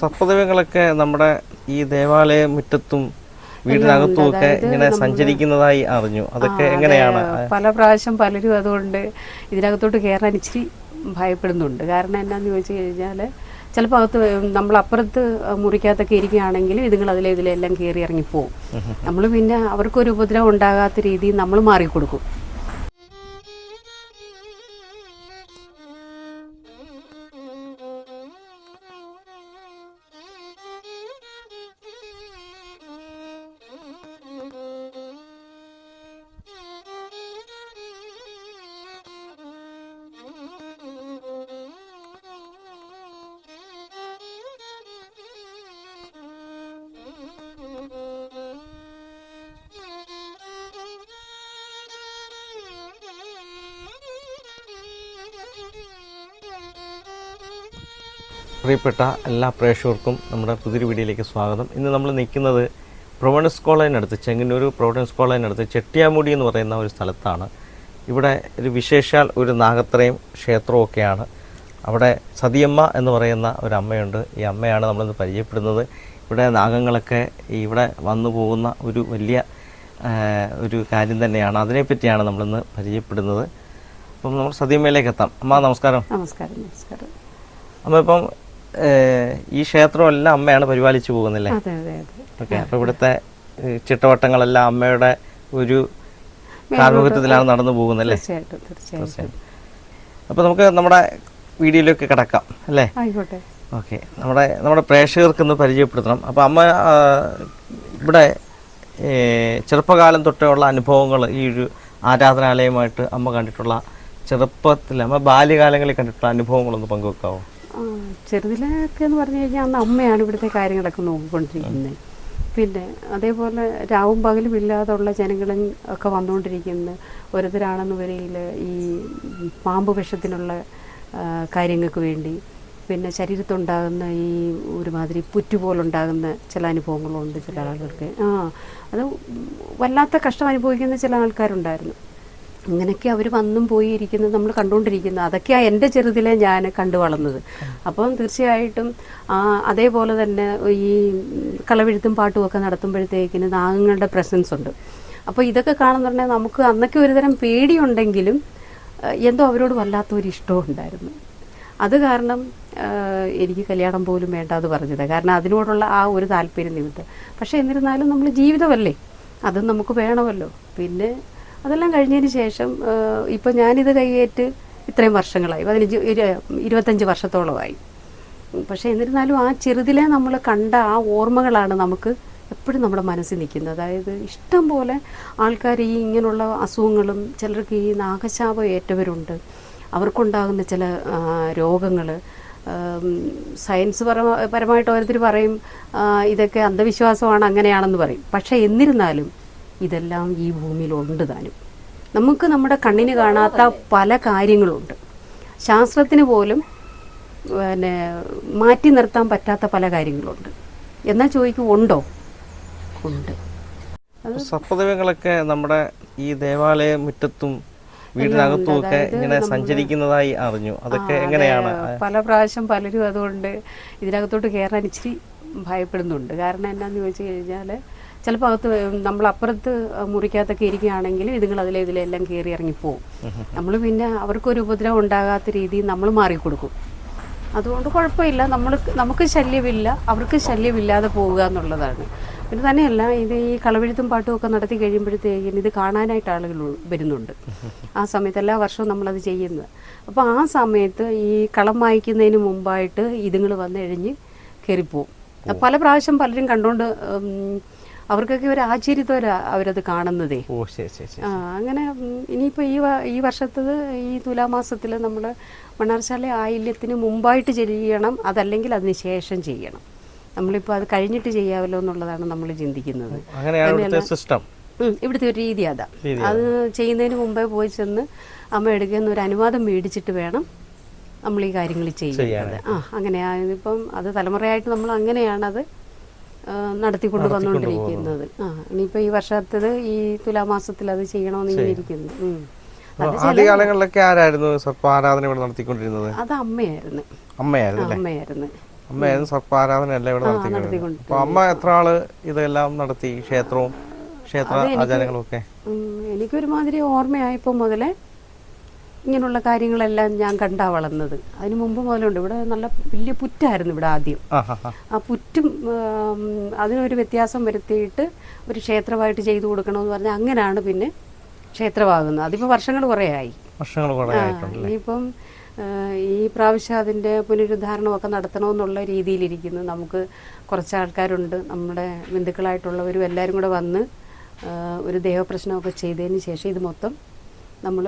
സർപ്പദൈവങ്ങളൊക്കെ നമ്മുടെ ഈ ദേവാലയ മുറ്റത്തും വീടിനകത്തും ഒക്കെ ഇങ്ങനെ സഞ്ചരിക്കുന്നതായി അറിഞ്ഞു. അതൊക്കെ എങ്ങനെയാണ്? പല പ്രാവശ്യം പലരും അതുകൊണ്ട് ഇതിനകത്തോട്ട് കയറാൻ ഇച്ചിരി ഭയപ്പെടുന്നുണ്ട്. കാരണം എന്നാന്ന് ചോദിച്ചു കഴിഞ്ഞാൽ ചിലപ്പോൾ അകത്ത് നമ്മൾ അപ്പുറത്ത് മുറിക്കകത്തൊക്കെ ഇരിക്കുകയാണെങ്കിൽ ഇതുങ്ങൾ അതിലെ ഇതിലെല്ലാം കയറി ഇറങ്ങിപ്പോവും. നമ്മൾ പിന്നെ അവർക്കൊരു ഉപദ്രവം ഉണ്ടാകാത്ത രീതിയിൽ നമ്മൾ മാറിക്കൊടുക്കും. പ്രിയപ്പെട്ട എല്ലാ പ്രേക്ഷകർക്കും നമ്മുടെ പുതിയൊരു വീഡിയോയിലേക്ക് സ്വാഗതം. ഇന്ന് നമ്മൾ നിൽക്കുന്നത് പ്രൊവൻസ് കോളേജിനടുത്ത് ചെങ്ങന്നൂർ പ്രൊവൻസ് കോളേജിനടുത്ത് ചെട്ടിയാമുടി എന്ന് പറയുന്ന ഒരു സ്ഥലത്താണ്. ഇവിടെ ഒരു വിശേഷാൽ ഒരു നാഗത്രയും ക്ഷേത്രവും ഒക്കെയാണ്. അവിടെ സതിയമ്മ എന്ന് പറയുന്ന ഒരു അമ്മയുണ്ട്. ഈ അമ്മയാണ് നമ്മളിന്ന് പരിചയപ്പെടുന്നത്. ഇവിടെ നാഗങ്ങളൊക്കെ ഇവിടെ വന്നു പോകുന്ന ഒരു വലിയ ഒരു കാര്യം തന്നെയാണ്. അതിനെപ്പറ്റിയാണ് നമ്മളിന്ന് പരിചയപ്പെടുന്നത്. അപ്പം നമ്മൾ സതിയമ്മയിലേക്ക് എത്താം. അമ്മ നമസ്കാരം. നമസ്കാരം നമസ്കാരം. അമ്മ ഇപ്പം ഈ ക്ഷേത്രമെല്ലാം അമ്മയാണ് പരിപാലിച്ചു പോകുന്നില്ലേ? ഓക്കെ അപ്പൊ ഇവിടുത്തെ ചിട്ടവട്ടങ്ങളെല്ലാം അമ്മയുടെ ഒരു കാർമുഖത്വത്തിലാണ് നടന്നു പോകുന്നല്ലേ? തീർച്ചയായിട്ടും അപ്പൊ നമുക്ക് നമ്മുടെ വീഡിയോയിലേക്ക് കിടക്കാം അല്ലേ? ഓക്കെ നമ്മുടെ നമ്മുടെ പ്രേക്ഷകർക്ക് ഒന്ന് പരിചയപ്പെടുത്തണം. അപ്പൊ അമ്മ ഇവിടെ ചെറുപ്പകാലം തൊട്ടുള്ള അനുഭവങ്ങൾ ഈ ഒരു ആരാധനാലയമായിട്ട് അമ്മ കണ്ടിട്ടുള്ള ചെറുപ്പത്തിൽ അമ്മ ബാല്യകാലങ്ങളിൽ കണ്ടിട്ടുള്ള അനുഭവങ്ങളൊന്ന് പങ്കുവെക്കാവോ? ചെറുതിലൊക്കെ എന്ന് പറഞ്ഞു കഴിഞ്ഞാൽ അന്ന് അമ്മയാണ് ഇവിടുത്തെ കാര്യങ്ങളൊക്കെ നോക്കിക്കൊണ്ടിരിക്കുന്നത് പിന്നെ അതേപോലെ രാവും പകലും ഇല്ലാതുള്ള ജനങ്ങളും ഒക്കെ വന്നുകൊണ്ടിരിക്കുന്നത് ഓരോരുത്തരാണെന്ന് വരയിൽ ഈ പാമ്പ് വിഷത്തിനുള്ള കാര്യങ്ങൾക്ക് വേണ്ടി. പിന്നെ ശരീരത്തുണ്ടാകുന്ന ഈ ഒരുമാതിരി പുറ്റുപോലുണ്ടാകുന്ന ചില അനുഭവങ്ങളുണ്ട് ചില ആളുകൾക്ക്. ആ അത് വല്ലാത്ത കഷ്ടം അനുഭവിക്കുന്ന ചില ആൾക്കാരുണ്ടായിരുന്നു. ഇങ്ങനെയൊക്കെ അവർ വന്നും പോയി ഇരിക്കുന്നത് നമ്മൾ കണ്ടുകൊണ്ടിരിക്കുന്നത് അതൊക്കെയാണ് എന്റെ ചെറുതിലെ ഞാൻ കണ്ടു വളർന്നത്. അപ്പം തീർച്ചയായിട്ടും അതേപോലെ തന്നെ ഈ കളവെഴുത്തും പാട്ടുമൊക്കെ നടത്തുമ്പോഴത്തേക്കിന് നാഗങ്ങളുടെ പ്രസൻസ് ഉണ്ട്. അപ്പോൾ ഇതൊക്കെ കാണുന്നുണ്ടെങ്കിൽ നമുക്ക് അന്നൊക്കെ ഒരുതരം പേടിയുണ്ടെങ്കിലും എന്തോ അവരോട് വല്ലാത്തൊരു ഇഷ്ടവും ഉണ്ടായിരുന്നു. അത് കാരണം എനിക്ക് കല്യാണം പോലും വേണ്ട അത് പറഞ്ഞത്. കാരണം അതിനോടുള്ള ആ ഒരു താല്പര്യം നിമിത്തം. പക്ഷേ എന്നിരുന്നാലും നമ്മൾ ജീവിതമല്ലേ? അത് നമുക്ക് വേണമല്ലോ. പിന്നെ അതെല്ലാം കഴിഞ്ഞതിന് ശേഷം ഇപ്പം ഞാനിത് കൈയേറ്റ് ഇത്രയും വർഷങ്ങളായി. പതിനഞ്ച് ഇരു- ഇരുപത്തഞ്ച് വർഷത്തോളമായി. പക്ഷേ എന്നിരുന്നാലും ആ ചെറുതിലെ നമ്മൾ കണ്ട ആ ഓർമ്മകളാണ് നമുക്ക് എപ്പോഴും നമ്മുടെ മനസ്സിൽ നിൽക്കുന്നത്. അതായത് ഇഷ്ടം പോലെ ആൾക്കാർ ഈ ഇങ്ങനെയുള്ള അസുഖങ്ങളും ചിലർക്ക് ഈ നാഗശാപം ഏറ്റവരുണ്ട്. അവർക്കുണ്ടാകുന്ന ചില രോഗങ്ങൾ സയൻസ് പരമ പരമായിട്ട് ഓരോരുത്തർ പറയും ഇതൊക്കെ അന്ധവിശ്വാസമാണ് അങ്ങനെയാണെന്ന് പറയും. പക്ഷേ എന്നിരുന്നാലും ഇതെല്ലാം ഈ ഭൂമിയിലുണ്ട് താനും. നമുക്ക് നമ്മുടെ കണ്ണിന് കാണാത്ത പല കാര്യങ്ങളുണ്ട്. ശാസ്ത്രത്തിന് പോലും പിന്നെ മാറ്റി നിർത്താൻ പറ്റാത്ത പല കാര്യങ്ങളുണ്ട്. എന്നാൽ ചോദിക്കും ഉണ്ടോ? ഉണ്ട്. സപ്തദൈവങ്ങളൊക്കെ നമ്മുടെ ഈ ദേവാലയ മുറ്റത്തും വീടിനകത്തും ഒക്കെ ഇങ്ങനെ സഞ്ചരിക്കുന്നതായി അറിഞ്ഞു. അതൊക്കെ എങ്ങനെയാണ്? പല പ്രാവശ്യം പലരും അതുകൊണ്ട് ഇതിനകത്തോട്ട് കയറാൻ ഇച്ചിരി ഭയപ്പെടുന്നുണ്ട്. കാരണം എന്നാന്ന് ചോദിച്ചു കഴിഞ്ഞാൽ ചിലപ്പോൾ അകത്ത് നമ്മൾ അപ്പുറത്ത് മുറിക്കകത്തൊക്കെ ഇരിക്കുകയാണെങ്കിൽ ഇതുങ്ങൾ അതിലെ ഇതിലെല്ലാം കയറി ഇറങ്ങിപ്പോവും. നമ്മൾ പിന്നെ അവർക്കൊരു ഉപദ്രവം ഉണ്ടാകാത്ത രീതിയിൽ നമ്മൾ മാറിക്കൊടുക്കും. അതുകൊണ്ട് കുഴപ്പമില്ല. നമ്മൾ നമുക്ക് ശല്യമില്ല. അവർക്ക് ശല്യമില്ലാതെ പോവുക എന്നുള്ളതാണ്. പിന്നെ തന്നെയല്ല ഇത് ഈ കളവെഴുത്തും പാട്ടും ഒക്കെ നടത്തി കഴിയുമ്പോഴത്തേക്കും ഇത് കാണാനായിട്ട് ആളുകൾ വരുന്നുണ്ട്. ആ സമയത്ത് എല്ലാ വർഷവും നമ്മളത് ചെയ്യുന്നത്. അപ്പോൾ ആ സമയത്ത് ഈ കളം വായിക്കുന്നതിന് മുമ്പായിട്ട് ഇതുങ്ങൾ വന്ന് കഴിഞ്ഞ് കയറിപ്പോവും പല പ്രാവശ്യം പലരും കണ്ടുകൊണ്ട് അവർക്കൊക്കെ ഒരു ആശ്ചര്യത്തോടെ അവരത് കാണുന്നതേ. ഓ ശരി ശരി അങ്ങനെ ഇനിയിപ്പോൾ ഈ ഈ വർഷത്തത് ഈ തുലാമാസത്തിൽ നമ്മൾ മണ്ണാർശാല ആയില്യത്തിന് മുമ്പായിട്ട് ചെയ്യണം അതല്ലെങ്കിൽ അതിന് ശേഷം ചെയ്യണം. നമ്മളിപ്പോൾ അത് കഴിഞ്ഞിട്ട് ചെയ്യാമല്ലോ എന്നുള്ളതാണ് നമ്മൾ ചിന്തിക്കുന്നത്. അങ്ങനെയാണ് സിസ്റ്റം ഇവിടുത്തെ ഒരു രീതി അതാ. അത്. ചെയ്യുന്നതിന് മുമ്പേ പോയി ചെന്ന് അമ്മ എടുക്കുന്ന ഒരു അനുവാദം മേടിച്ചിട്ട് വേണം നമ്മൾ ഈ കാര്യങ്ങൾ ചെയ്യുന്നത്. ആ അങ്ങനെയാണ് ഇപ്പം അത് തലമുറയായിട്ട് നമ്മൾ അങ്ങനെയാണത് നടത്തിക്കൊണ്ട് വന്നുകൊണ്ടിരിക്കുന്നത് ആ ഇനിയിപ്പോൾ ഈ വർഷത്തത് ഈ തുലാമാസത്തിൽ അത് ചെയ്യണമെന്ന് ഇങ്ങനെ ഇരിക്കുന്നു. ആദ്യകാലങ്ങളിലൊക്കെ ആരായിരുന്നു സർപ്പാരാധന ഇവിടെ നടത്തിക്കൊണ്ടിരുന്നത്? അത് അമ്മയായിരുന്നു. അമ്മയായിരുന്നു അമ്മയായിരുന്നു. അമ്മയായിരുന്നു സർപ്പാരാധന അല്ല ഇവിടെ നടത്തിക്കൊണ്ടിരുന്നത്? അപ്പൊ അമ്മ എത്ര ആൾ ഇതെല്ലാം നടത്തി? ക്ഷേത്രവും ക്ഷേത്ര ആചാരങ്ങളും ഒക്കെ എനിക്കൊരുമാതിരി ഓർമ്മയായപ്പോ മുതലേ ഇങ്ങനെയുള്ള കാര്യങ്ങളെല്ലാം ഞാൻ കണ്ടാ വളർന്നത്. അതിന് മുമ്പ് മുതലുണ്ട്. ഇവിടെ നല്ല വലിയ പുറ്റായിരുന്നു ഇവിടെ ആദ്യം. ആ പുറ്റും അതിനൊരു വ്യത്യാസം വരുത്തിയിട്ട് ഒരു ക്ഷേത്രമായിട്ട് ചെയ്തു കൊടുക്കണമെന്ന് പറഞ്ഞാൽ അങ്ങനെയാണ് പിന്നെ ക്ഷേത്രമാകുന്നത്. അതിപ്പോൾ വർഷങ്ങൾ കുറേ ആയി വർഷങ്ങൾ കുറെ ഇനിയിപ്പം ഈ പ്രാവശ്യം അതിന്റെ പുനരുദ്ധാരണമൊക്കെ നടത്തണമെന്നുള്ള രീതിയിലിരിക്കുന്നു. നമുക്ക് കുറച്ച് ആൾക്കാരുണ്ട് നമ്മുടെ ബന്ധുക്കളായിട്ടുള്ളവരും എല്ലാവരും കൂടെ വന്ന് ഒരു ദേഹപ്രശ്നമൊക്കെ ചെയ്തതിന് ശേഷം ഇത് മൊത്തം നമ്മൾ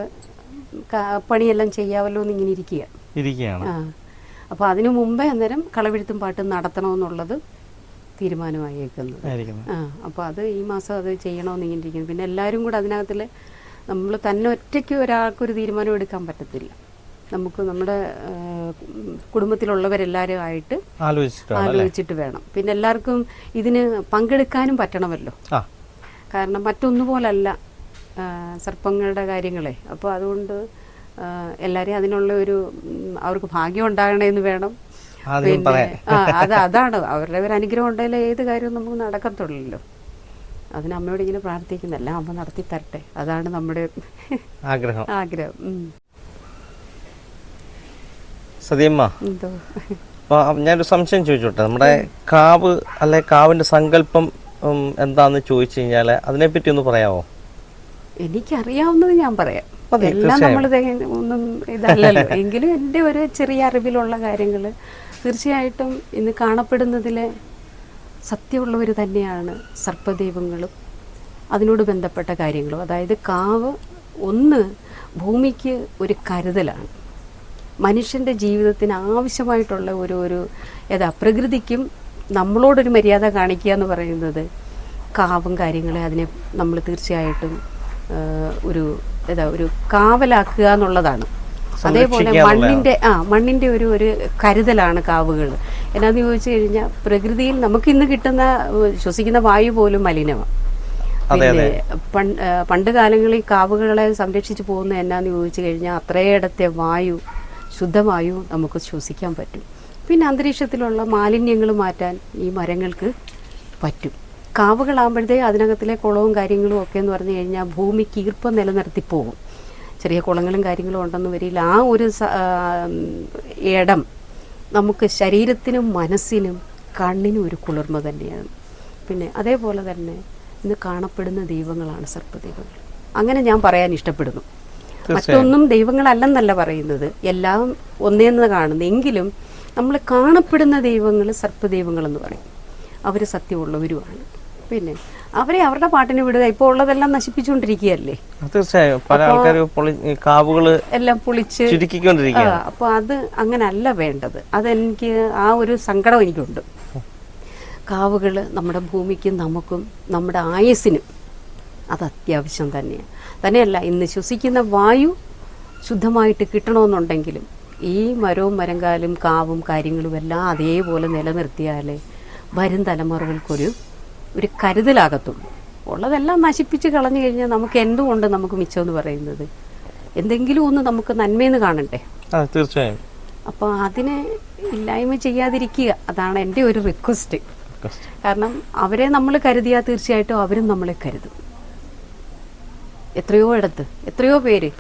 പണിയെല്ലാം ചെയ്യാമല്ലോ എന്ന് ഇങ്ങനെ ഇരിക്കുക. ഇരിക്കുകയാണ്. അപ്പോൾ അതിനു മുമ്പേ അന്നേരം കളവെഴുത്തും പാട്ടും നടത്തണമെന്നുള്ളത് തീരുമാനമായേക്കുന്നത് അപ്പൊ ആ. അപ്പോൾ അത് ഈ മാസം അത് ചെയ്യണമെന്ന് ഇങ്ങനെ ഇരിക്കുന്നു പിന്നെ എല്ലാവരും കൂടെ അതിനകത്തിൽ നമ്മൾ തന്നെ ഒറ്റയ്ക്ക് ഒരാൾക്കൊരു തീരുമാനം എടുക്കാൻ പറ്റത്തില്ല. നമുക്ക് നമ്മുടെ കുടുംബത്തിലുള്ളവരെല്ലാരും കുടുംബത്തിലുള്ളവരെല്ലാവരും ആയിട്ട് ആലോചിച്ചിട്ട് വേണം പിന്നെ എല്ലാവർക്കും ഇതിന് പങ്കെടുക്കാനും പറ്റണമല്ലോ. കാരണം മറ്റൊന്നുപോലല്ല. സർപ്പങ്ങളുടെ കാര്യങ്ങളെ. അപ്പോൾ അതുകൊണ്ട് എല്ലാവരെയും അതിനുള്ള ഒരു അവർക്ക് ഭാഗ്യം ഉണ്ടാകണമെന്ന് വേണം. പിന്നെ അത് അതാണ്. അവരുടെ ഒരു അനുഗ്രഹം ഉണ്ടെങ്കിൽ ഏത് കാര്യവും നമുക്ക് നടക്കത്തുള്ളല്ലോ. അതിന് അമ്മയോട് ഇങ്ങനെ പ്രാർത്ഥിക്കുന്നല്ല അമ്മ നടത്തി തരട്ടെ. അതാണ് നമ്മുടെ ആഗ്രഹം. ആഗ്രഹം. സതിയമ്മ ഞാനൊരു സംശയം ചോദിച്ചോട്ടെ. നമ്മുടെ കാവ് അല്ലെ കാവിന്റെ സങ്കല്പം എന്താന്ന് ചോദിച്ചു കഴിഞ്ഞാൽ അതിനെപ്പറ്റി ഒന്ന് പറയാമോ എനിക്കറിയാവുന്നത് ഞാൻ പറയാം. എല്ലാം നമ്മൾ ഒന്നും ഇതല്ലല്ലോ. എങ്കിലും എന്റെ ഒരു ചെറിയ അറിവിലുള്ള കാര്യങ്ങൾ തീർച്ചയായിട്ടും ഇന്ന് കാണപ്പെടുന്നതിലെ സത്യമുള്ളവർ തന്നെയാണ് സർപ്പദൈവങ്ങളും അതിനോട് ബന്ധപ്പെട്ട കാര്യങ്ങളും. അതായത് കാവ് ഒന്ന് ഭൂമിക്ക് ഒരു കരുതലാണ്. മനുഷ്യന്റെ ജീവിതത്തിന് ആവശ്യമായിട്ടുള്ള ഒരു ഒരു ഏതാ പ്രകൃതിക്കും നമ്മളോടൊരു മര്യാദ കാണിക്കുക എന്ന് പറയുന്നത് കാവും കാര്യങ്ങളെ അതിനെ നമ്മൾ തീർച്ചയായിട്ടും ഒരു ഏതാ ഒരു കാവലാക്കുക എന്നുള്ളതാണ്. അതേപോലെ മണ്ണിന്റെ ആ മണ്ണിന്റെ ഒരു ഒരു കരുതലാണ് കാവുകൾ. എന്നാന്ന് ചോദിച്ചു കഴിഞ്ഞാൽ പ്രകൃതിയിൽ നമുക്ക് ഇന്ന് കിട്ടുന്ന ശ്വസിക്കുന്ന വായു പോലും മലിനമാണ് പിന്നെ പണ്ട് പണ്ട് കാലങ്ങളിൽ കാവുകളെ സംരക്ഷിച്ചു പോകുന്ന എന്നാന്ന് ചോദിച്ചു കഴിഞ്ഞാൽ അത്രയിടത്തെ വായു ശുദ്ധവായു നമുക്ക് ശ്വസിക്കാൻ പറ്റും. പിന്നെ അന്തരീക്ഷത്തിലുള്ള മാലിന്യങ്ങൾ മാറ്റാൻ ഈ മരങ്ങൾക്ക് പറ്റും. കാവുകളാകുമ്പോഴത്തേ അതിനകത്തിലെ കുളവും കാര്യങ്ങളും ഒക്കെ എന്ന് പറഞ്ഞു കഴിഞ്ഞാൽ ഭൂമി ഈർപ്പം നിലനിർത്തി പോകും. ചെറിയ കുളങ്ങളും കാര്യങ്ങളും ഉണ്ടെന്ന് വരില്ല. ആ ഒരു ഇടം നമുക്ക് ശരീരത്തിനും മനസ്സിനും കണ്ണിനും ഒരു കുളിർമ തന്നെയാണ്. പിന്നെ അതേപോലെ തന്നെ ഇന്ന് കാണപ്പെടുന്ന ദൈവങ്ങളാണ് സർപ്പദൈവങ്ങൾ. അങ്ങനെ ഞാൻ പറയാൻ ഇഷ്ടപ്പെടുന്നു. മറ്റൊന്നും ദൈവങ്ങളല്ലെന്നല്ല പറയുന്നത്. എല്ലാം ഒന്നേന്ന് കാണുന്നു. എങ്കിലും നമ്മൾ കാണപ്പെടുന്ന ദൈവങ്ങൾ സർപ്പദൈവങ്ങളെന്ന് പറയും. അവർ സത്യമുള്ളവരുമാണ്. പിന്നെ അവരെ അവരുടെ പാട്ടിന് വിടുക. ഇപ്പൊ ഉള്ളതെല്ലാം നശിപ്പിച്ചുകൊണ്ടിരിക്കുകയല്ലേ? തീർച്ചയായും. പല ആൾക്കാരും പൊളി കാവുകൾ എല്ലാം പൊളിച്ച് അപ്പൊ അത് അങ്ങനല്ല വേണ്ടത്. അതെനിക്ക് ആ ഒരു സങ്കടം എനിക്കുണ്ട്. കാവുകൾ നമ്മുടെ ഭൂമിക്കും നമുക്കും നമ്മുടെ ആയുസിനും അത് അത്യാവശ്യം തന്നെയാണ് തന്നെയല്ല ഇന്ന് ശ്വസിക്കുന്ന വായു ശുദ്ധമായിട്ട് കിട്ടണമെന്നുണ്ടെങ്കിലും ഈ മരവും മരങ്കാലും കാവും കാര്യങ്ങളും എല്ലാം അതേപോലെ നിലനിർത്തിയാലേ വരും തലമുറകൾക്കൊരു ഒരു കരുതലാകത്തുള്ളൂ. ഉള്ളതെല്ലാം നശിപ്പിച്ച് കളഞ്ഞു കഴിഞ്ഞാൽ നമുക്ക് എന്തുകൊണ്ട് നമുക്ക് മിച്ചമെന്ന് പറയുന്നത്? എന്തെങ്കിലും ഒന്ന് നമുക്ക് നന്മയെന്ന് കാണണ്ടേ? തീർച്ചയായും. അപ്പോൾ അതിനെ ഇല്ലായ്മ ചെയ്യാതിരിക്കുക അതാണ് എന്റെ ഒരു റിക്വസ്റ്റ് കാരണം അവരെ നമ്മൾ കരുതിയാൽ തീർച്ചയായിട്ടും അവരും നമ്മളെ കരുതും. എത്രയോ ഇടത്ത് എത്രയോ പേര്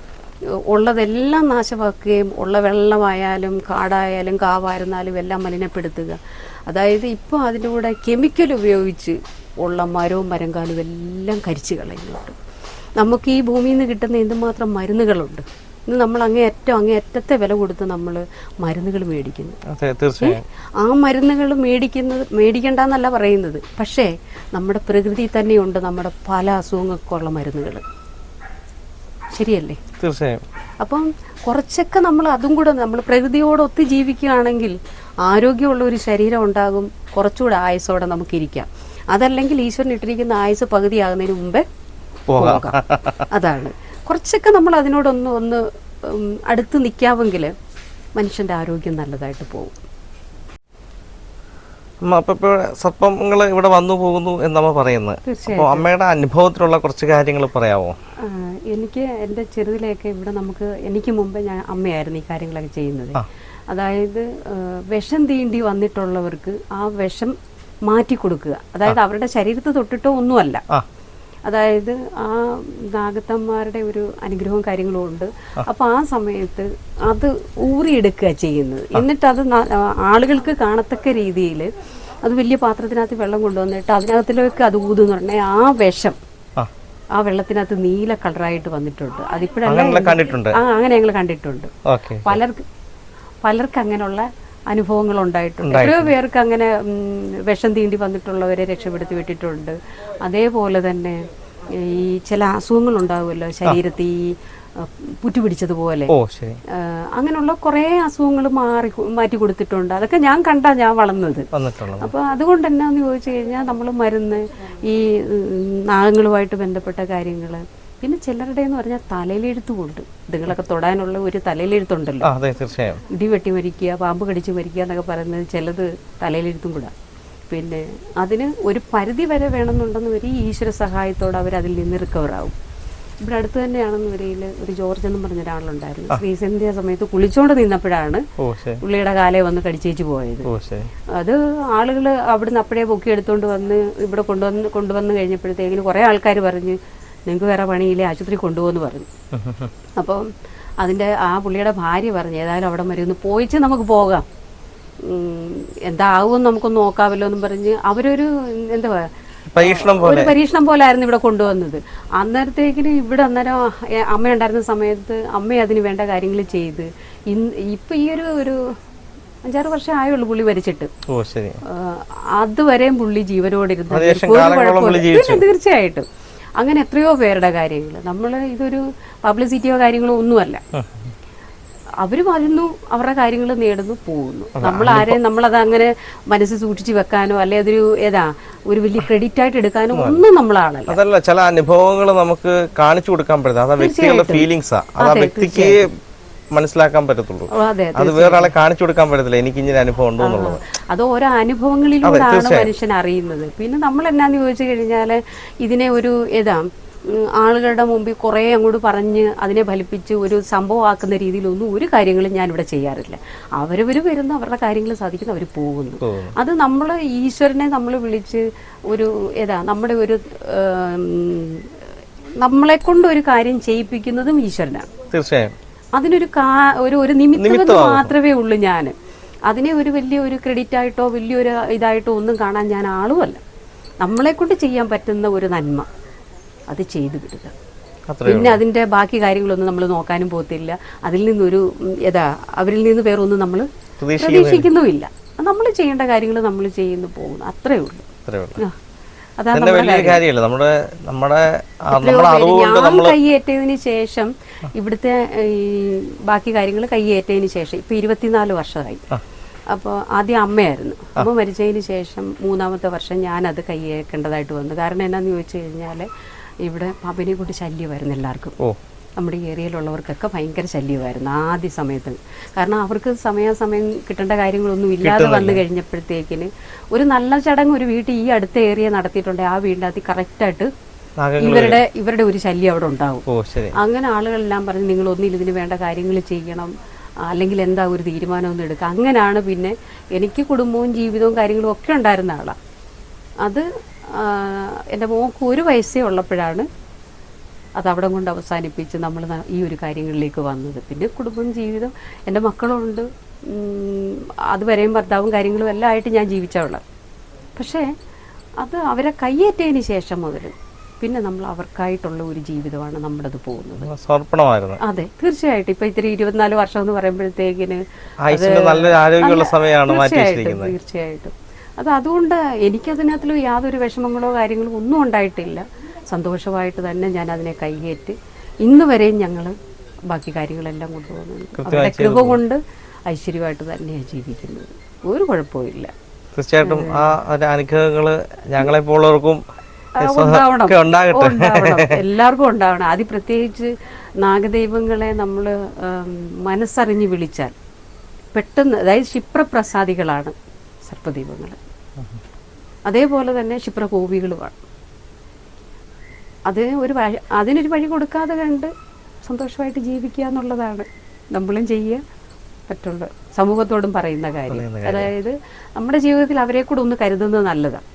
ഉള്ളതെല്ലാം നാശമാക്കുകയും ഉള്ള വെള്ളമായാലും കാടായാലും കാവായിരുന്നാലും എല്ലാം മലിനപ്പെടുത്തുക. അതായത് ഇപ്പോൾ അതിന്റെ കൂടെ കെമിക്കൽ ഉപയോഗിച്ച് ഉള്ള മരവും മരങ്കാലും എല്ലാം കരിച്ചു കളയുന്നുണ്ട് നമുക്ക് ഈ ഭൂമിയിൽ നിന്ന് കിട്ടുന്ന എന്തുമാത്രം മരുന്നുകളുണ്ട്? ഇന്ന് നമ്മൾ അങ്ങേയറ്റം അങ്ങേയറ്റത്തെ വില കൊടുത്ത് നമ്മൾ മരുന്നുകൾ മേടിക്കുന്നു. ആ മരുന്നുകൾ മേടിക്കുന്നത് മേടിക്കണ്ടെന്നല്ല പറയുന്നത്. പക്ഷേ നമ്മുടെ പ്രകൃതി തന്നെയുണ്ട്. നമ്മുടെ പല അസുഖങ്ങൾക്കുള്ള മരുന്നുകൾ. ശരിയല്ലേ? തീർച്ചയായും. അപ്പം കുറച്ചൊക്കെ നമ്മൾ അതും കൂടെ നമ്മൾ പ്രകൃതിയോടൊത്ത് ജീവിക്കുകയാണെങ്കിൽ ആരോഗ്യമുള്ള ഒരു ശരീരം ഉണ്ടാകും. കുറച്ചുകൂടെ ആയുസോടെ നമുക്കിരിക്കാം അതല്ലെങ്കിൽ ഈശ്വരൻ ഇട്ടിരിക്കുന്ന ആയുസ് പകുതിയാകുന്നതിന് മുമ്പേ പോകാം. അതാണ്. കുറച്ചൊക്കെ നമ്മൾ അതിനോടൊന്ന് ഒന്ന് അടുത്ത് നിൽക്കാമെങ്കിൽ മനുഷ്യന്റെ ആരോഗ്യം നല്ലതായിട്ട് പോകും. അമ്മ അപ്പൊ ഇപ്പൊ സർപ്പങ്ങൾ ഇവിടെ വന്നു പോകുന്നു എന്നമ്മ പറയുന്നത്. അപ്പോൾ അമ്മയുടെ അനുഭവത്തിലുള്ള കുറച്ച് കാര്യങ്ങൾ പറയാമോ എനിക്ക് എന്റെ ചെറുതിലേക്ക് ഇവിടെ നമുക്ക് എനിക്ക് മുമ്പേ ഞാൻ അമ്മയായിരുന്നു ഈ കാര്യങ്ങളൊക്കെ ചെയ്യുന്നത്. അതായത് വിഷം തീണ്ടി വന്നിട്ടുള്ളവർക്ക് ആ വിഷം മാറ്റി കൊടുക്കുക. അതായത് അവരുടെ ശരീരത്ത് തൊട്ടിട്ടോ ഒന്നുമല്ല. അതായത് ആ നാഗത്തന്മാരുടെ ഒരു അനുഗ്രഹവും കാര്യങ്ങളും ഉണ്ട്. അപ്പൊ ആ സമയത്ത് അത് ഊറിയെടുക്കുക ചെയ്യുന്നത്. എന്നിട്ട് അത് ആളുകൾക്ക് കാണത്തക്ക രീതിയിൽ അത് വലിയ പാത്രത്തിനകത്ത് വെള്ളം കൊണ്ടുവന്നിട്ട് അതിനകത്തിലേക്ക് അത് ഊതെന്ന്. പറഞ്ഞാൽ ആ വിഷം ആ. വെള്ളത്തിനകത്ത് നീല കളറായിട്ട് വന്നിട്ടുണ്ട്. അതിപ്പോഴല്ല ആ അങ്ങനെ ഞങ്ങൾ കണ്ടിട്ടുണ്ട്. പലർക്ക് പലർക്ക് അങ്ങനെയുള്ള അനുഭവങ്ങൾ ഉണ്ടായിട്ടുണ്ട്. എത്രയോ പേർക്ക് അങ്ങനെ വിഷം തീണ്ടി വന്നിട്ടുള്ളവരെ രക്ഷപ്പെടുത്തി വിട്ടിട്ടുണ്ട്. അതേപോലെ തന്നെ ഈ ചില അസുഖങ്ങൾ ഉണ്ടാവുമല്ലോ ശരീരത്തിൽ ഈ ആ, പുറ്റു പിടിച്ചതുപോലെ ഓ ശരി. അങ്ങനെയുള്ള കുറേ അസുഖങ്ങൾ മാറി മാറ്റി കൊടുത്തിട്ടുണ്ട്. അതൊക്കെ ഞാൻ കണ്ട ഞാൻ വളർന്നത്. അപ്പൊ അപ്പോൾ അതുകൊണ്ട് എന്നാന്ന് ചോദിച്ചു കഴിഞ്ഞാൽ നമ്മൾ മരുന്ന് ഈ നാഗങ്ങളുമായിട്ട് ബന്ധപ്പെട്ട കാര്യങ്ങൾ പിന്നെ ചിലരുടെ എന്ന് പറഞ്ഞാൽ തലയിലെഴുത്തുമുണ്ട്. കൊണ്ട് ഇതുങ്ങളൊക്കെ തൊടാനുള്ള ഒരു തലയിലെഴുത്തുണ്ടല്ലോ. അതെ തീർച്ചയായും. ഇടി വെട്ടി മരിക്കുക പാമ്പ് കടിച്ച് മരിക്കുക എന്നൊക്കെ പറയുന്നത് ചിലത് തലയിലെഴുത്തും കൂടാ. പിന്നെ അതിന് ഒരു പരിധി വരെ വേണമെന്നുണ്ടെന്ന് വരി ഈശ്വര സഹായത്തോടെ അവർ അതിൽ നിന്ന് റിക്കവർ ആവും. ഇവിടെ അടുത്ത് തന്നെയാണെന്ന് വരിയിൽ ഒരു ജോർജ് എന്ന് പറഞ്ഞ ഒരാളുണ്ടായിരുന്നു. ശ്രീസന്ധ്യ സമയത്ത് കുളിച്ചോണ്ട് നിന്നപ്പോഴാണ് പുള്ളിയുടെ കാലേ വന്ന് കടിച്ചേച്ച് പോയത്. അത് ആളുകൾ അവിടുന്ന് അപ്പോഴേ പൊക്കി എടുത്തുകൊണ്ട് വന്ന് ഇവിടെ കൊണ്ടുവന്ന് കൊണ്ടുവന്ന് കഴിഞ്ഞപ്പോഴത്തേക്കിന് കുറേ ആൾക്കാർ പറഞ്ഞ് നിങ്ങൾക്ക് വേറെ പണിയില്ലേ? ആശുപത്രി കൊണ്ടുപോകുമെന്ന് പറഞ്ഞു. അപ്പം അതിന്റെ ആ പുള്ളിയുടെ ഭാര്യ പറഞ്ഞു ഏതായാലും അവിടെ വരെ ഒന്ന് പോയിച്ച് നമുക്ക് പോകാം. ഉം, എന്താവും നമുക്കൊന്ന് നോക്കാമല്ലോ എന്നും പറഞ്ഞ് അവരൊരു എന്താ പരീക്ഷണം പോലെ. പരീക്ഷണം പോലെ ആയിരുന്നു ഇവിടെ കൊണ്ടുവന്നത്. അന്നേരത്തേക്കിന് ഇവിടെ അന്നേരം അമ്മ ഉണ്ടായിരുന്ന സമയത്ത് അമ്മ അതിന് വേണ്ട കാര്യങ്ങൾ ചെയ്ത് ഇന്ന് ഇപ്പം ഈ ഒരു ഒരു അഞ്ചാറ് വർഷം ആയുള്ളൂ പുള്ളി മരിച്ചിട്ട്. ശരി. അതുവരെയും പുള്ളി ജീവനോടിരുന്നു തീർച്ചയായിട്ടും. അങ്ങനെ എത്രയോ പേരുടെ കാര്യങ്ങൾ. നമ്മൾ ഇതൊരു പബ്ലിസിറ്റിയോ കാര്യങ്ങളോ ഒന്നുമല്ല. അവർ വരുന്നു അവരുടെ കാര്യങ്ങൾ നേടുന്നു പോകുന്നു. നമ്മൾ ആരെയും നമ്മളത് അങ്ങനെ മനസ്സിൽ സൂക്ഷിച്ചു വെക്കാനോ അല്ലെ അതൊരു ഏതാ ഒരു വലിയ ക്രെഡിറ്റ് ആയിട്ട് എടുക്കാനോ ഒന്നും നമ്മളാണല്ല അതല്ല ചില അനുഭവങ്ങൾ നമുക്ക് കാണിച്ചു കൊടുക്കാൻ പറ്റുന്നത് അത് ആ വ്യക്തികളുടെ ഫീലിങ്സാ അത് ആ വ്യക്തിക്ക് മനസ്സിലാക്കാൻ പറ്റത്തുള്ളൂ. അതെ അത് വേറെ ആളെ കാണിച്ചു കൊടുക്കാൻ പറ്റത്തില്ല. എനിക്ക് ഇങ്ങനെ അനുഭവം ഉണ്ടോ എന്നുള്ളത്. അത് ഓരോ അനുഭവങ്ങളിലൂടെയാണ് മനുഷ്യൻ അറിയുന്നത്. പിന്നെ നമ്മൾ എന്നാന്ന് ചോദിച്ചു കഴിഞ്ഞാൽ ഇതിനെ ഒരു ഏതാ ആളുകളുടെ മുമ്പിൽ കുറേ അങ്ങോട്ട് പറഞ്ഞ് അതിനെ ഫലിപ്പിച്ച് ഒരു സംഭവമാക്കുന്ന രീതിയിലൊന്നും ഒരു കാര്യങ്ങളും ഞാൻ ഞാനിവിടെ ചെയ്യാറില്ല. അവരവർ വരുന്ന അവരുടെ കാര്യങ്ങൾ സാധിക്കുന്ന അവർ പോകുന്നു. അത് നമ്മൾ ഈശ്വരനെ നമ്മൾ വിളിച്ച് ഒരു ഏതാ നമ്മുടെ ഒരു നമ്മളെ കൊണ്ട് ഒരു കാര്യം ചെയ്യിപ്പിക്കുന്നതും ഈശ്വരനാണ്. തീർച്ചയായും. അതിനൊരു കാ ഒരു ഒരു നിമിത്തം മാത്രമേ ഉള്ളൂ ഞാൻ അതിനെ ഒരു വലിയ ഒരു ക്രെഡിറ്റ് ആയിട്ടോ വലിയൊരു ഇതായിട്ടോ ഒന്നും കാണാൻ ഞാൻ ആളുമല്ല. നമ്മളെ കൊണ്ട് ചെയ്യാൻ പറ്റുന്ന ഒരു നന്മ അത് ചെയ്തു വിടുക. പിന്നെ അതിന്റെ ബാക്കി കാര്യങ്ങളൊന്നും നമ്മൾ നോക്കാനും പോകത്തില്ല. അതിൽ നിന്നൊരു ഏതാ അവരിൽ നിന്ന് വേറെ ഒന്നും നമ്മൾ. പ്രതീക്ഷിക്കുന്നുമില്ല. നമ്മൾ ചെയ്യേണ്ട കാര്യങ്ങൾ നമ്മൾ ചെയ്യുന്നു പോകുന്നു. അത്രേ ഉള്ളൂ. അതാ വലിയൊരു കാര്യമല്ല? നമ്മുടെ നമ്മുടെ ഞാൻ കൈയേറ്റതിന് ശേഷം ഇവിടുത്തെ ഈ ബാക്കി കാര്യങ്ങൾ കൈയേറ്റതിന് ശേഷം ഇപ്പൊ ഇരുപത്തിനാല് വർഷമായി. അപ്പോൾ ആദ്യം അമ്മയായിരുന്നു. അമ്മ മരിച്ചതിന് ശേഷം മൂന്നാമത്തെ വർഷം ഞാൻ ഞാനത് കൈയേക്കേണ്ടതായിട്ട് വന്നു. കാരണം എന്നാന്ന് ചോദിച്ചു കഴിഞ്ഞാൽ ഇവിടെ പാമ്പിനെ കൂട്ടി ശല്യമായിരുന്നു എല്ലാവർക്കും. നമ്മുടെ ഈ ഏരിയയിലുള്ളവർക്കൊക്കെ ഭയങ്കര ശല്യമായിരുന്നു ആദ്യ സമയത്ത്. കാരണം അവർക്ക് സമയാസമയം കിട്ടേണ്ട കാര്യങ്ങളൊന്നും ഇല്ലാതെ വന്നു കഴിഞ്ഞപ്പോഴത്തേക്കിന് ഒരു നല്ല ചടങ്ങ് ഒരു വീട്ടിൽ ഈ അടുത്ത ഏരിയ നടത്തിയിട്ടുണ്ട് ആ വീടിനകത്ത് കറക്റ്റായിട്ട് ഇവരുടെ ഇവരുടെ ഒരു ശല്യം അവിടെ ഉണ്ടാവും. അങ്ങനെ ആളുകളെല്ലാം പറഞ്ഞ് നിങ്ങൾ ഒന്നിൽ ഇതിന് വേണ്ട കാര്യങ്ങൾ ചെയ്യണം അല്ലെങ്കിൽ എന്താ ഒരു തീരുമാനം ഒന്ന് എടുക്കുക. അങ്ങനെയാണ് പിന്നെ എനിക്ക് കുടുംബവും ജീവിതവും കാര്യങ്ങളും ഒക്കെ ഉണ്ടായിരുന്ന ആളാണ് അത് എന്റെ മോക്ക് ഒരു വയസ്സേ ഉള്ളപ്പോഴാണ് അത് അവിടെ കൊണ്ട് അവസാനിപ്പിച്ച് നമ്മൾ ഈ ഒരു കാര്യങ്ങളിലേക്ക് വന്നത്. പിന്നെ കുടുംബം ജീവിതം എന്റെ മക്കളുണ്ട്. അതുവരെയും ഭർത്താവും കാര്യങ്ങളും എല്ലാം ആയിട്ട് ഞാൻ ജീവിച്ചവൾ പക്ഷേ അത് അവരെ കയ്യേറ്റതിന് ശേഷം മുതൽ പിന്നെ നമ്മൾ അവർക്കായിട്ടുള്ള ഒരു ജീവിതമാണ് നമ്മുടേത് പോകുന്നത്. സമർപ്പണമായിരുന്നു. അതെ തീർച്ചയായിട്ടും. ഇപ്പൊ ഇത്തിരി ഇരുപത്തിനാല് വർഷം എന്ന് പറയുമ്പോഴത്തേക്കിന് തീർച്ചയായിട്ടും തീർച്ചയായിട്ടും. അത് അതുകൊണ്ട് എനിക്കതിനകത്തിൽ യാതൊരു വിഷമങ്ങളോ കാര്യങ്ങളോ ഒന്നും ഉണ്ടായിട്ടില്ല. സന്തോഷമായിട്ട് തന്നെ ഞാൻ അതിനെ കൈയേറ്റ് ഇന്ന് വരെയും ഞങ്ങൾ ബാക്കി കാര്യങ്ങളെല്ലാം കൊണ്ടുപോകുന്നുണ്ട്. അവരുടെ കൃപ കൊണ്ട് ഐശ്വര്യമായിട്ട് തന്നെയാണ് ജീവിക്കുന്നത്. ഒരു കുഴപ്പമില്ല തീർച്ചയായിട്ടും ആ ഒരു അനുഗ്രഹങ്ങൾ ഞങ്ങളെ പോലുള്ളവർക്കും എല്ലാവർക്കും ഉണ്ടാവണം. അത് പ്രത്യേകിച്ച് നാഗദൈവങ്ങളെ നമ്മൾ മനസ്സറിഞ്ഞ് വിളിച്ചാൽ പെട്ടെന്ന് അതായത് ക്ഷിപ്രപ്രസാദികളാണ് സർപ്പദൈവങ്ങൾ അതേപോലെ തന്നെ ക്ഷിപ്രകോപികളുമാണ്. അത് ഒരു വഴി അതിനൊരു വഴി കൊടുക്കാതെ കണ്ട് സന്തോഷമായിട്ട് ജീവിക്കുക എന്നുള്ളതാണ്. നമ്മളും ചെയ്യുക മറ്റുള്ള സമൂഹത്തോടും പറയുന്ന കാര്യം. അതായത് നമ്മുടെ ജീവിതത്തിൽ അവരെ കൂടെ ഒന്ന് കരുതുന്നത് നല്ലതാണ്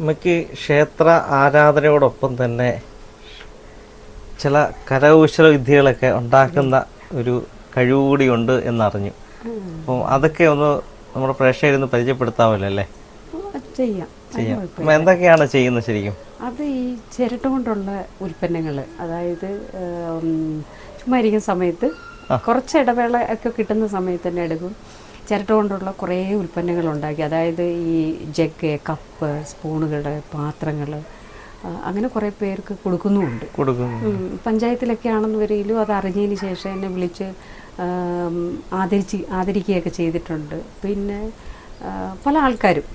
നമുക്ക് ക്ഷേത്ര ആരാധനയോടൊപ്പം തന്നെ ചില കരകൗശല വിദ്യകളൊക്കെ ഉണ്ടാക്കുന്ന ഒരു കഴിവ് കൂടിയുണ്ട് എന്നറിഞ്ഞു. അപ്പോൾ അതൊക്കെ ഒന്ന് നമ്മുടെ പ്രേക്ഷകരിന്ന് പരിചയപ്പെടുത്താമല്ലോ അല്ലേ? ചെയ്യാം. ചെയ്യാം. എന്തൊക്കെയാണ് ചെയ്യുന്നത് ശരിക്കും? അത് ഈ ചിരട്ട കൊണ്ടുള്ള ഉൽപ്പന്നങ്ങൾ അതായത് ചുമ്മാ ഇരിക്കുന്ന സമയത്ത് കുറച്ച് ഇടവേള ഒക്കെ കിട്ടുന്ന സമയത്ത് തന്നെ എടുക്കും. ചിരട്ട കൊണ്ടുള്ള കുറേ ഉൽപ്പന്നങ്ങൾ ഉണ്ടാക്കി. അതായത് ഈ ജഗ് കപ്പ് സ്പൂണുകൾ പാത്രങ്ങൾ അങ്ങനെ കുറേ പേർക്ക് കൊടുക്കുന്നുമുണ്ട്. കൊടുക്കുന്നു പഞ്ചായത്തിലൊക്കെ ആണെന്ന് വരികയിലും അത് അറിഞ്ഞതിന് ശേഷം എന്നെ വിളിച്ച് ആദരിച്ച് ആദരിക്കുകയൊക്കെ ചെയ്തിട്ടുണ്ട്. പിന്നെ പല ആൾക്കാരും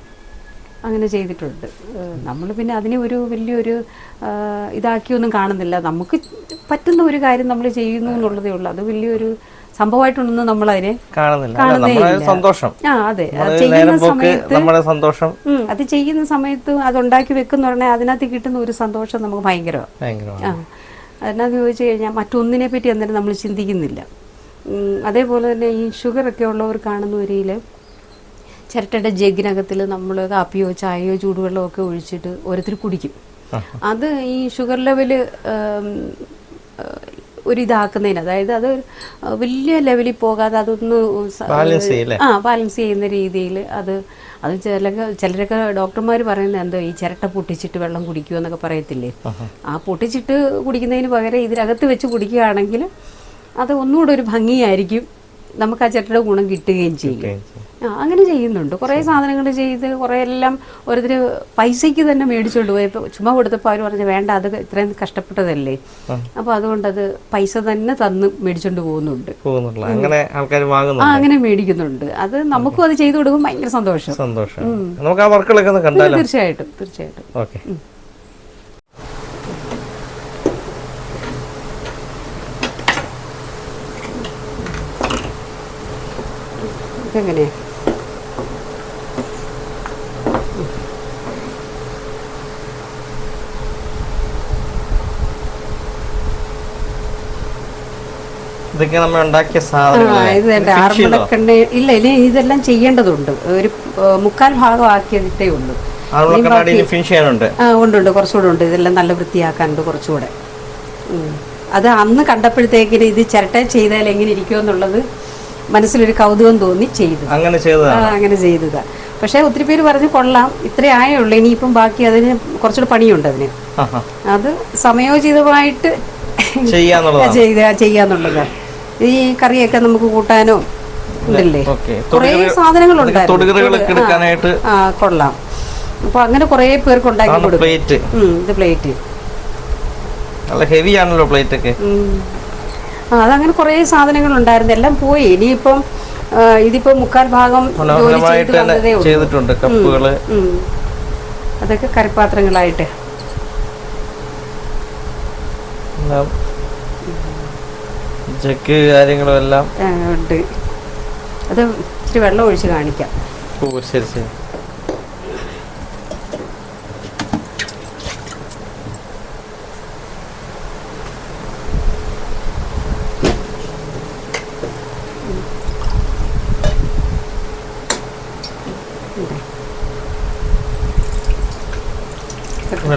അങ്ങനെ ചെയ്തിട്ടുണ്ട്. നമ്മൾ പിന്നെ അതിനെ ഒരു വലിയൊരു ഇതാക്കിയൊന്നും കാണുന്നില്ല. നമുക്ക് പറ്റുന്ന ഒരു കാര്യം നമ്മൾ ചെയ്യുന്നു എന്നുള്ളതേ ഉള്ളൂ. അത് വലിയൊരു സംഭവമായിട്ടൊന്നും നമ്മൾ അതിനെ. സന്തോഷം. ആ അതെ. ചെയ്യുന്ന സമയത്ത് സന്തോഷം. അത് ചെയ്യുന്ന സമയത്ത് അത് ഉണ്ടാക്കി വെക്കുന്ന പറഞ്ഞാൽ അതിനകത്ത് കിട്ടുന്ന ഒരു സന്തോഷം നമുക്ക് ഭയങ്കരമാണ്. ആ അതിനകത്ത് ചോദിച്ചു കഴിഞ്ഞാൽ മറ്റൊന്നിനെ പറ്റി അന്നേരം നമ്മൾ ചിന്തിക്കുന്നില്ല. അതേപോലെ തന്നെ ഈ ഒക്കെ ഉള്ളവർ കാണുന്ന വരിയിൽ ചിരട്ടയുടെ ജഗ്ഗിനകത്തിൽ നമ്മൾ കാപ്പിയോ ചായയോ ചൂടുവെള്ളമോ ഒക്കെ ഒഴിച്ചിട്ട് ഓരോരുത്തർ കുടിക്കും. അത് ഈ ഷുഗർ ലെവൽ ഒരു ഇതാക്കുന്നതിന് അതായത് അത് വലിയ ലെവലിൽ പോകാതെ അതൊന്ന് ആ ബാലൻസ് ചെയ്യുന്ന രീതിയിൽ അത് അത് ചില ചിലരൊക്കെ ഡോക്ടർമാർ പറയുന്നത് എന്തോ ഈ ചിരട്ട പൊട്ടിച്ചിട്ട് വെള്ളം കുടിക്കുക എന്നൊക്കെ പറയത്തില്ലേ? ആ പൊട്ടിച്ചിട്ട് കുടിക്കുന്നതിന് പകരം ഇതിനകത്ത് വെച്ച് കുടിക്കുകയാണെങ്കിൽ അത് ഒന്നുകൂടെ ഒരു ഭംഗിയായിരിക്കും. നമുക്ക് ആ ചിരട്ടയുടെ ഗുണം കിട്ടുകയും ചെയ്യും. ആ അങ്ങനെ ചെയ്യുന്നുണ്ട്. കുറേ സാധനങ്ങൾ ചെയ്ത് കുറേ എല്ലാം ഓരോരുത്തർ പൈസയ്ക്ക് തന്നെ മേടിച്ചുകൊണ്ട് പോയി. ഇപ്പോൾ ചുമ്മാ കൊടുത്തപ്പോൾ അവർ പറഞ്ഞു വേണ്ട അത് ഇത്രയും കഷ്ടപ്പെട്ടതല്ലേ. അപ്പോൾ അതുകൊണ്ട് അത് പൈസ തന്നെ തന്ന് മേടിച്ചുകൊണ്ട് പോകുന്നുണ്ട്. അങ്ങനെ ആൾക്കാർ ആ വാങ്ങുന്നുണ്ട് അങ്ങനെ മേടിക്കുന്നുണ്ട്. അത് നമുക്കും അത് ചെയ്തു കൊടുക്കുമ്പോൾ ഭയങ്കര സന്തോഷം. സന്തോഷം. നമുക്ക് ആ വർക്കുകളൊക്കെ തീർച്ചയായിട്ടും തീർച്ചയായിട്ടും. ഓക്കെ. ഇതൊക്കെ നമ്മൾ ഉണ്ടാക്കിയ ആ, സാധനങ്ങൾ ഇത് ഇല്ല ഇനി ഇതെല്ലാം ചെയ്യേണ്ടതുണ്ട്. ഒരു മുക്കാൽ ഭാഗം ആക്കിയതിട്ടേ ഉള്ളൂ ഫിനിഷ് ചെയ്യാനുണ്ട്. ആ ഉണ്ടുണ്ട് കുറച്ചുകൂടെ ഉണ്ട്. ഇതെല്ലാം നല്ല വൃത്തിയാക്കാനുണ്ട് കുറച്ചുകൂടെ. അത് അന്ന് കണ്ടപ്പോഴത്തേക്കിന് ഇത് ചിരട്ട ചെയ്താൽ എങ്ങനെ ഇരിക്കുമെന്നുള്ളത് മനസ്സിലൊരു കൗതുകം തോന്നി ചെയ്തു അങ്ങനെ ചെയ്തതാണ് അങ്ങനെ ചെയ്തതാ. പക്ഷേ ഒത്തിരി പേര് പറഞ്ഞു കൊള്ളാം ഇത്രേ ആയേ ഉള്ളൂ ഇനിയിപ്പം ബാക്കി അതിന് കുറച്ചുകൂടെ പണിയുണ്ട് അതിന്. അത് സമയോചിതമായിട്ട് ചെയ്യാന്നുള്ളത്? ഈ കറിയൊക്കെ നമുക്ക് കൂട്ടാനോ ഉണ്ടല്ലേ? കുറെ സാധനങ്ങളുണ്ടായിരുന്നു എടുക്കാനായിട്ട് ആ കൊള്ളാം. അപ്പൊ അങ്ങനെ കുറേ പേർക്ക് ഉണ്ടാക്കി കൊടുക്കും. ഇത് പ്ലേറ്റ്. നല്ല ഹെവി ആണല്ലോ പ്ലേറ്റ് ഒക്കെ. അതങ്ങനെ കുറേ സാധനങ്ങൾ ഉണ്ടായിരുന്നു എല്ലാം പോയി. ഇനിയിപ്പം ഇതിപ്പോ മുക്കാൽ ഭാഗം ചെയ്തിട്ടുണ്ട് കപ്പുകൾ. അതൊക്കെ കറിപ്പാത്രങ്ങളായിട്ട് ജഗ് കാര്യങ്ങളും എല്ലാം ഉണ്ട്. അത് ഇച്ചിരി വെള്ളം ഒഴിച്ച് കാണിക്കാം. ഓ ശരി ശരി.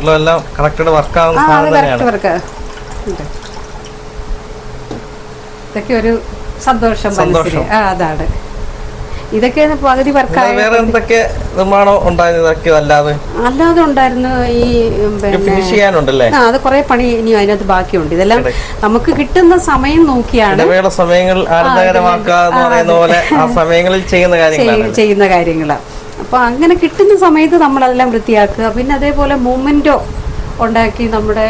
വെള്ളം എല്ലാം കണക്റ്റഡ് വർക്കാവുന്ന ആ അത് സാധനം കറക്റ്റ് തന്നെയാണ് വർക്ക് ഇതൊക്കെ ഒരു സന്തോഷം. അതാണ്. ഇതൊക്കെ പകുതി വേറെ എന്തൊക്കെ നിർമ്മാണം ഉണ്ടായിരുന്നു ഇതൊക്കെ അല്ലാതെ അല്ലാതെ ഉണ്ടായിരുന്നു ഈ ഫിനിഷ് ചെയ്യാനുണ്ടല്ലേ? ആ അത് കുറെ പണി ഇനി അതിനകത്ത് ബാക്കിയുണ്ട്. ഇതെല്ലാം നമുക്ക് കിട്ടുന്ന സമയം നോക്കിയാണ്. ഇടവേള സമയങ്ങൾ ആനന്ദകരമാക്കുക എന്ന് പറയുന്ന പോലെ ആ സമയങ്ങളിൽ ചെയ്യുന്ന കാര്യങ്ങളാണ് ചെയ്യുന്ന കാര്യങ്ങളാണ്. അപ്പൊ അങ്ങനെ കിട്ടുന്ന സമയത്ത് നമ്മൾ അതെല്ലാം വൃത്തിയാക്കുക. പിന്നെ അതേപോലെ മൂമെന്റോ ഉണ്ടാക്കി നമ്മുടെ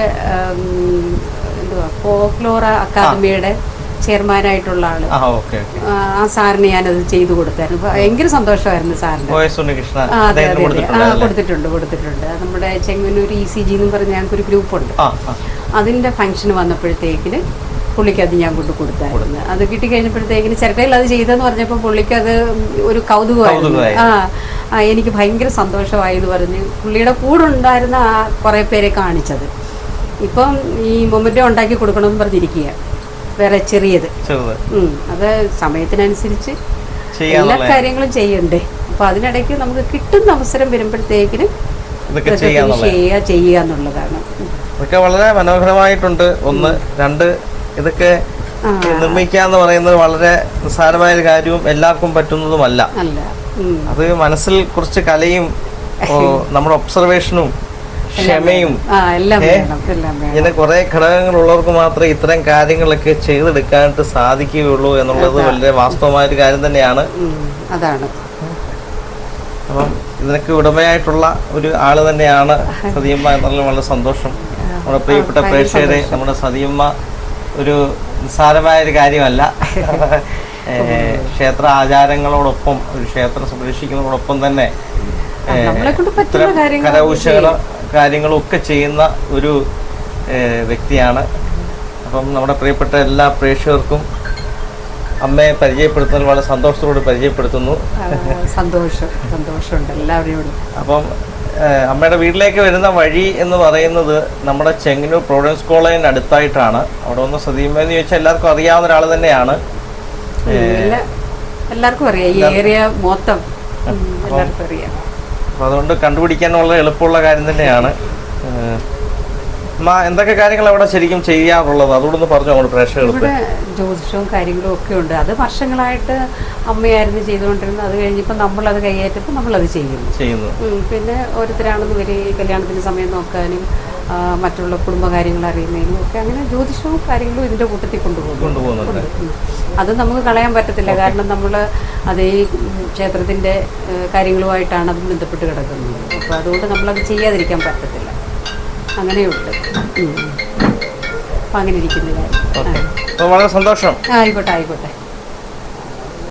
എന്തുവാ ഫോക്ലോറ അക്കാദമിയുടെ ചെയർമാനായിട്ടുള്ള ആൾ. ആ സാറിന് ഞാനത് ചെയ്തു കൊടുത്തായിരുന്നു. ഭയങ്കര സന്തോഷമായിരുന്നു സാറിന്. കൊടുത്തിട്ടുണ്ട് കൊടുത്തിട്ടുണ്ട്. നമ്മുടെ ചെങ്ങന്നൂർ ഇ സി ജി എന്ന് പറഞ്ഞ ഞങ്ങൾക്കൊരു ഗ്രൂപ്പുണ്ട്. അതിന്റെ ഫംഗ്ഷൻ വന്നപ്പോഴത്തേക്കിന് പുള്ളിക്ക് അത് ഞാൻ കൊണ്ട് കൊടുത്തായിരുന്നു. അത് കിട്ടി കഴിഞ്ഞപ്പോഴത്തേക്കിന് ചിരട്ടയിൽ അത് ചെയ്തെന്ന് പറഞ്ഞപ്പോൾ പുള്ളിക്ക് അത് ഒരു കൗതുകമായിരുന്നു. കൗതുകമായി. ആ ആ, എനിക്ക് ഭയങ്കര സന്തോഷമായി എന്ന് പറഞ്ഞ് പുള്ളിയുടെ കൂടെ ഉണ്ടായിരുന്ന ആ കുറേ പേരെ കാണിച്ചത്. ഇപ്പം ഈ മൊമെന്റോ ഉണ്ടാക്കി കൊടുക്കണമെന്ന് പറഞ്ഞിരിക്കുക വേറെ ചെറിയത്. അത് സമയത്തിനനുസരിച്ച് എല്ലാ കാര്യങ്ങളും ചെയ്യണ്ടേ. അപ്പൊ അതിനിടയ്ക്ക് നമുക്ക് കിട്ടുന്ന അവസരം വരുമ്പോഴത്തേക്കിന് ചെയ്യുക ചെയ്യുക എന്നുള്ളതാണ്. ഇതൊക്കെ വളരെ മനോഹരമായിട്ടുണ്ട്. ഒന്ന് രണ്ട് ഇതൊക്കെ. നിർമ്മിക്കുക എന്ന് പറയുന്നത് വളരെ നിസ്സാരമായ കാര്യവും എല്ലാവർക്കും പറ്റുന്നതുമല്ല. അത് മനസ്സിൽ കുറച്ച് കലയും നമ്മുടെ ഒബ്സർവേഷനും ക്ഷമയും ഇങ്ങനെ കുറെ ഘടകങ്ങൾ ഉള്ളവർക്ക് മാത്രമേ ഇത്തരം കാര്യങ്ങളൊക്കെ ചെയ്തെടുക്കാനായിട്ട് സാധിക്കുകയുള്ളൂ എന്നുള്ളത് വളരെ വാസ്തവമായ ഒരു കാര്യം തന്നെയാണ്. അതാണ്. അപ്പം ഇതിനൊക്കെ ഉടമയായിട്ടുള്ള ഒരു ആൾ തന്നെയാണ് സതിയമ്മ എന്നുള്ള വളരെ സന്തോഷം. നമ്മുടെ പ്രിയപ്പെട്ട പ്രേക്ഷകരെ നമ്മുടെ സതിയമ്മ ഒരു നിസ്സാരമായ ഒരു കാര്യമല്ല. ക്ഷേത്ര ആചാരങ്ങളോടൊപ്പം ഒരു ക്ഷേത്രം സംരക്ഷിക്കുന്നതോടൊപ്പം തന്നെ കരകൗശല കാര്യങ്ങളൊക്കെ ചെയ്യുന്ന ഒരു വ്യക്തിയാണ്. അപ്പം നമ്മുടെ പ്രിയപ്പെട്ട എല്ലാ പ്രേക്ഷകർക്കും അമ്മയെ പരിചയപ്പെടുത്തുന്നതിൽ വളരെ സന്തോഷത്തോട് പരിചയപ്പെടുത്തുന്നു. സന്തോഷം സന്തോഷമുണ്ട് എല്ലാവരോടും അപ്പം അമ്മയുടെ വീട്ടിലേക്ക് വരുന്ന വഴി എന്ന് പറയുന്നത് നമ്മുടെ ചെങ്ങന്നൂർ പ്രോവിഡൻസ് കോളേജിന് അടുത്തായിട്ടാണ്. അവിടെ ഒന്ന് ശ്രദ്ധിക്കുമ്പോൾ എന്ന് ചോദിച്ചാൽ എല്ലാവർക്കും അറിയാവുന്ന ഒരാൾ തന്നെയാണ്. എല്ലാവർക്കും അറിയാം. ഈ ഏരിയ മൊത്തം. എല്ലാവർക്കും അറിയാം. അതുകൊണ്ട് കണ്ടുപിടിക്കാൻ വളരെ എളുപ്പമുള്ള കാര്യം തന്നെയാണ്. എന്തൊക്കെ കാര്യങ്ങൾ അവിടെ ശരിക്കും ചെയ്യാറുള്ളത്? അതുകൊണ്ടൊന്ന് പറഞ്ഞു അങ്ങോട്ട് പ്രേക്ഷകർക്ക്. ജ്യോതിഷവും കാര്യങ്ങളും ഒക്കെ ഉണ്ട്. അത് വർഷങ്ങളായിട്ട് അമ്മയായിരുന്നു ചെയ്തുകൊണ്ടിരുന്നത്. അത് കഴിഞ്ഞപ്പോൾ നമ്മളത് കൈയേറ്റപ്പോൾ നമ്മളത് ചെയ്യുന്നു. ചെയ്യുന്നു. പിന്നെ ഓരോരുത്തരാണെന്ന് വരെ കല്യാണത്തിന്റെ സമയം നോക്കാനും മറ്റുള്ള കുടുംബകാര്യങ്ങൾ അറിയുന്നതിനും ഒക്കെ അങ്ങനെ ജ്യോതിഷവും കാര്യങ്ങളും ഇതിന്റെ കൂട്ടത്തിൽ കൊണ്ടുപോകും. കൊണ്ടുപോകുന്നുണ്ട്. അത് നമുക്ക് കളയാൻ പറ്റത്തില്ല. കാരണം നമ്മൾ അതേ ക്ഷേത്രത്തിന്റെ കാര്യങ്ങളുമായിട്ടാണ് അത് ബന്ധപ്പെട്ട് കിടക്കുന്നത്. അപ്പോൾ അതുകൊണ്ട് നമ്മളത് ചെയ്യാതിരിക്കാൻ പറ്റത്തില്ല. അങ്ങനെയുണ്ട്. അപ്പം അങ്ങനെ ഇരിക്കുന്ന കാര്യം. വളരെ സന്തോഷം. ആയിക്കോട്ടെ ആയിക്കോട്ടെ.